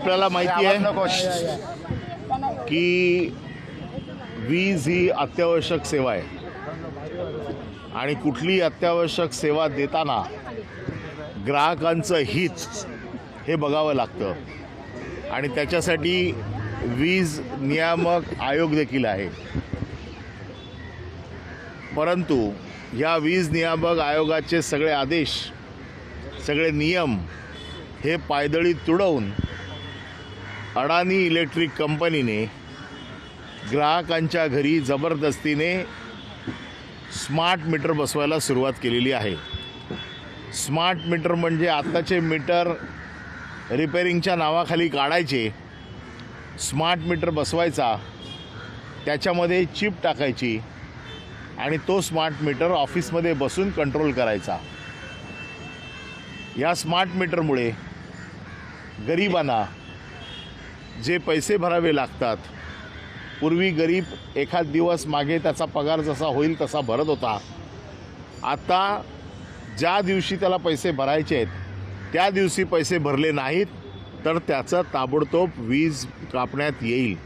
आपल्याला माहिती आहे की वीज ही अत्यावश्यक सेवा आहे. आणि कुठली अत्यावश्यक सेवा देताना ग्राहकांचं हित हे बघावं लागतं. आणि त्याच्यासाठी वीज नियामक आयोग देखील आहे. परंतु या वीज नियामक आयोगाचे सगळे आदेश सगळे नियम हे पायदळी तुडवून अडानी इलेक्ट्रिक कंपनीने ग्राहकांच्या घरी जबरदस्तीने स्मार्ट मीटर बसवायला सुरुवात केलेली आहे. स्मार्ट मीटर म्हणजे आत्ताचे मीटर रिपेरिंगच्या नावाखाली काढायचे स्मार्ट मीटर बसवायचा त्याच्यामध्ये चिप टाकायची आणि तो स्मार्ट मीटर ऑफिसमध्ये बसून कंट्रोल करायचा. या स्मार्ट मीटरमुळे गरिबांना जे पैसे भरावे लागतात पूर्वी गरीब एखाद दिवस मागे त्याचा पगार जसा होईल तसा भरत होता. आता ज्या दिवशी त्याला पैसे भरायचे आहेत त्या दिवशी पैसे भरले नाहीत तर त्याचं ताबडतोब वीज कापण्यात येईल.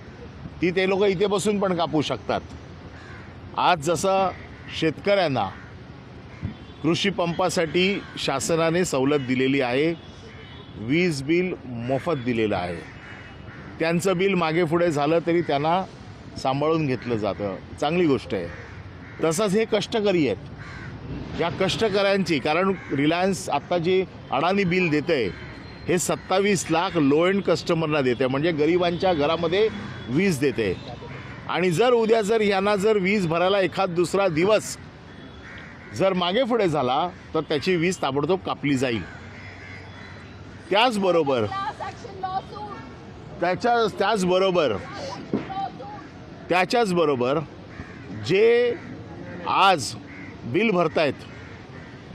ती ते लोक इथे बसून पण कापू शकतात. आज जसं शेतकऱ्यांना कृषी पंपासाठी शासनाने सवलत दिलेली आहे वीज बिल मोफत दिलेलं आहे. त्यांचं बिल मागे पुढे झालं तरी त्यांना सांभाळून घेतलं जातं. चांगली गोष्ट आहे. तसंच हे कष्टकरी आहेत. या कष्टकऱ्यांची कारण रिलायन्स आत्ता जे अडाणी बिल देतं आहे हे सत्तावीस लाख लो एंड कस्टमरना देते म्हणजे गरिबांच्या घरामध्ये वीज देते आणि जर उद्या जर यांना जर वीज भरायला एखाद दुसरा दिवस जर मागे पुढे झाला तर त्याची वीज ताबडतोब कापली जाईल. त्याचबरोबर त्याच्या त्याचबरोबर त्याच्याचबरोबर जे आज बिल भरतायत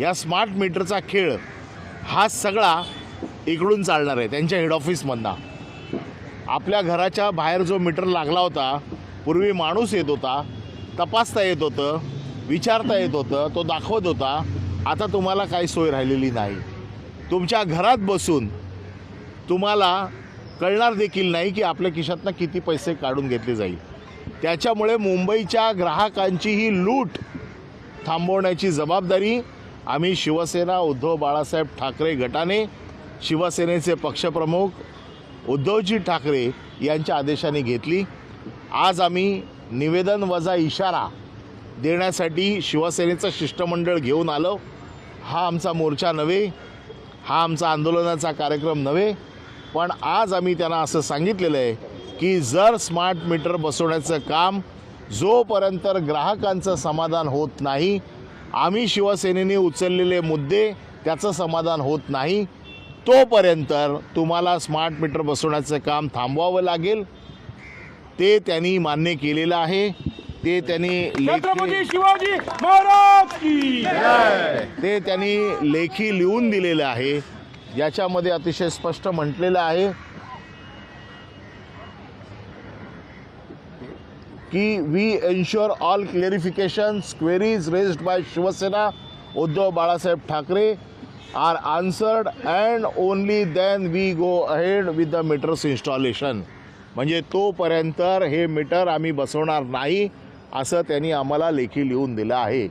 या स्मार्ट मीटरचा खेळ हा सगळा इकडून चालणार आहे त्यांच्या हेड ऑफिसमधनं आपल्या घराच्या बाहेर जो मीटर लागला होता पूर्वी माणूस येत होता तपासता येत होतं विचारता येत होतं तो दाखवत होता आता तुम्हाला काही सोय राहिलेली नाही. तुमच्या घरात बसून तुम्हाला कळणार देखील नाही की आपल्या खिशातनं किती पैसे काढून घेतले जाईल. त्याच्यामुळे मुंबईच्या ग्राहकांची ही लूट थांबवण्याची जबाबदारी आम्ही शिवसेना उद्धव बाळासाहेब ठाकरे गटाने शिवसेनेचे पक्षप्रमुख उद्धवजी ठाकरे यांच्या आदेशाने घेतली. आज आम्ही निवेदन वजा इशारा देण्यासाठी शिवसेनेचं शिष्टमंडळ घेऊन आलो. हा आमचा मोर्चा नव्हे हा आमचा आंदोलनाचा कार्यक्रम नव्हे पण आज आम्ही त्यांना असं सांगितलेलं आहे की जर स्मार्ट मीटर बसवण्याचं काम जोपर्यंत ग्राहकांचं समाधान होत नाही आम्ही शिवसेनेने उचललेले मुद्दे त्याचं समाधान होत नाही तोपर्यंत तुम्हाला स्मार्ट मीटर बसवण्याचं काम थांबवावं लागेल. ते त्यांनी मान्य केलेलं आहे. ते त्यांनी शिवाजी महाराज की ते त्यांनी लेखी लिहून दिलेलं आहे. याच्यामध्ये अतिशय स्पष्ट म्हटलेलं आहे की we ensure all clarifications queries raised by Shiv Sena Uddhav Balasaheb Thackeray are answered and only then we go ahead with the meters installation म्हणजे तोपर्यंत हे मीटर आम्ही बसवणार नाही असं त्यांनी आम्हाला लेखी लिहून दिलं आहे.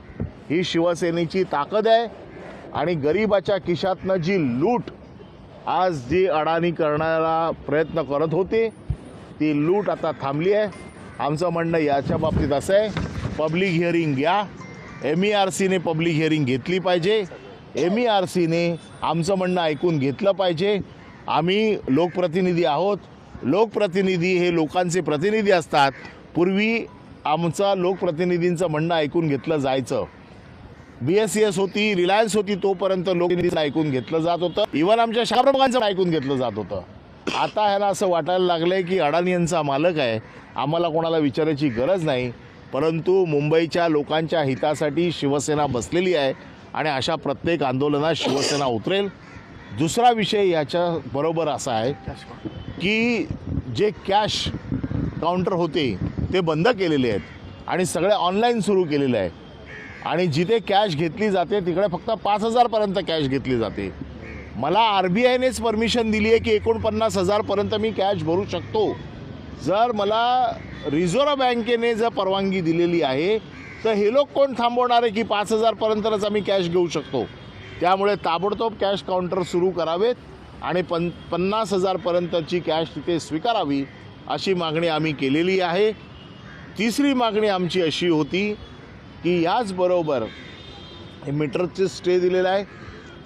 ही शिवसेनेची ताकद आहे आणि गरिबाच्या खिशातनं जी लूट आज जी अडाणी करण्याला प्रयत्न करत होते ती लूट आता थांबली आहे. आमचं म्हणणं याच्या बाबतीत असं आहे पब्लिक हिअरिंग घ्या. एम ई आर सीने पब्लिक हिअरिंग घेतली पाहिजे. एम ई आर सीने आमचं म्हणणं ऐकून घेतलं पाहिजे. आम्ही लोकप्रतिनिधी आहोत. लोकप्रतिनिधी हे लोकांचे प्रतिनिधी असतात. पूर्वी आमचं लोकप्रतिनिधींचं म्हणणं ऐकून घेतलं जायचं. बी एस सी एस होती रिलायन्स होती तोपर्यंत लोकप्रतिनिधींचं ऐकून घेतलं जात होतं. इव्हन आमच्या शाप्रमुखांचं ऐकून घेतलं जात होतं. आता ह्याला असं वाटायला लागलं आहे की अडाणी यांचा मालक आहे. आम्हाला कोणाला विचारायची गरज नाही. परंतु मुंबईच्या लोकांच्या हितासाठी शिवसेना बसलेली आहे आणि अशा प्रत्येक आंदोलनात शिवसेना उतरेल. दुसरा विषय याच्याबरोबर असा आहे की जे कॅश काउंटर होते ते बंद केलेले आहेत आणि सगळे ऑनलाईन सुरू केलेलं आहे आणि जिथे कॅश घेतली जाते तिकडे फक्त पाच हजारपर्यंत कॅश घेतली जाते. मला आर बी आयनेच परमिशन दिली आहे की एकोणपन्नास हजारपर्यंत मी कॅश भरू शकतो. जर मला रिझर्व्ह बँकेने जर परवानगी दिलेली आहे तर हे लोक कोण थांबवणार आहे की पाच हजारपर्यंतच आम्ही कॅश घेऊ शकतो? त्यामुळे ताबडतोब कॅश काउंटर सुरू करावेत आणि पन पन्नास हजारपर्यंतची कॅश तिथे स्वीकारावी अशी मागणी आम्ही केलेली आहे. तिसरी मागणी आमची अशी होती की याचबरोबर हे मीटरचे स्टे दिलेला आहे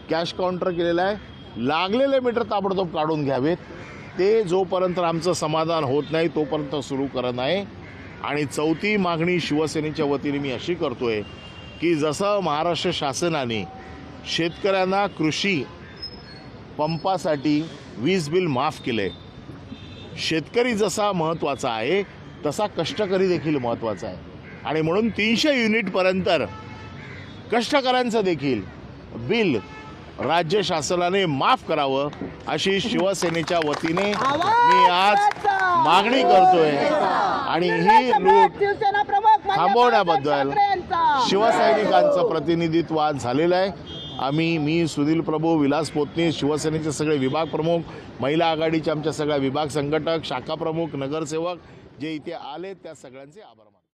कॅश काउंटर केलेलं आहे लागलेले मीटर ताबडतोब काढून घ्यावेत. ते जोपर्यंत आमचं समाधान होत नाही तोपर्यंत सुरू करत नाही. आणि चौथी मागणी शिवसेनेच्या वतीने मी अशी करतोय की जसं महाराष्ट्र शासनाने शेतकऱ्यांना कृषी पंपासाठी वीज बिल माफ केले शेतकरी जसा महत्त्वाचा आहे तसा कष्टकरी देखील महत्त्वाचा आहे. आणि म्हणून तीनशे युनिटपर्यंत कष्टकऱ्यांचं देखील बिल राज्य शासनाने माफ करावं अशी शिवसेनेच्या वतीने मी आज मागणी करतोय. आणि ही लूट थांबवण्याबद्दल शिवसैनिकांचं प्रतिनिधित्व आज झालेलं आहे. आम्ही मी सुनील प्रभू विलास पोतनी शिवसेनेचे सगळे विभाग प्रमुख महिला आघाडीचे आमच्या सगळ्या विभाग संघटक शाखा प्रमुख नगरसेवक जे इथे आले त्या सगळ्यांचे आभार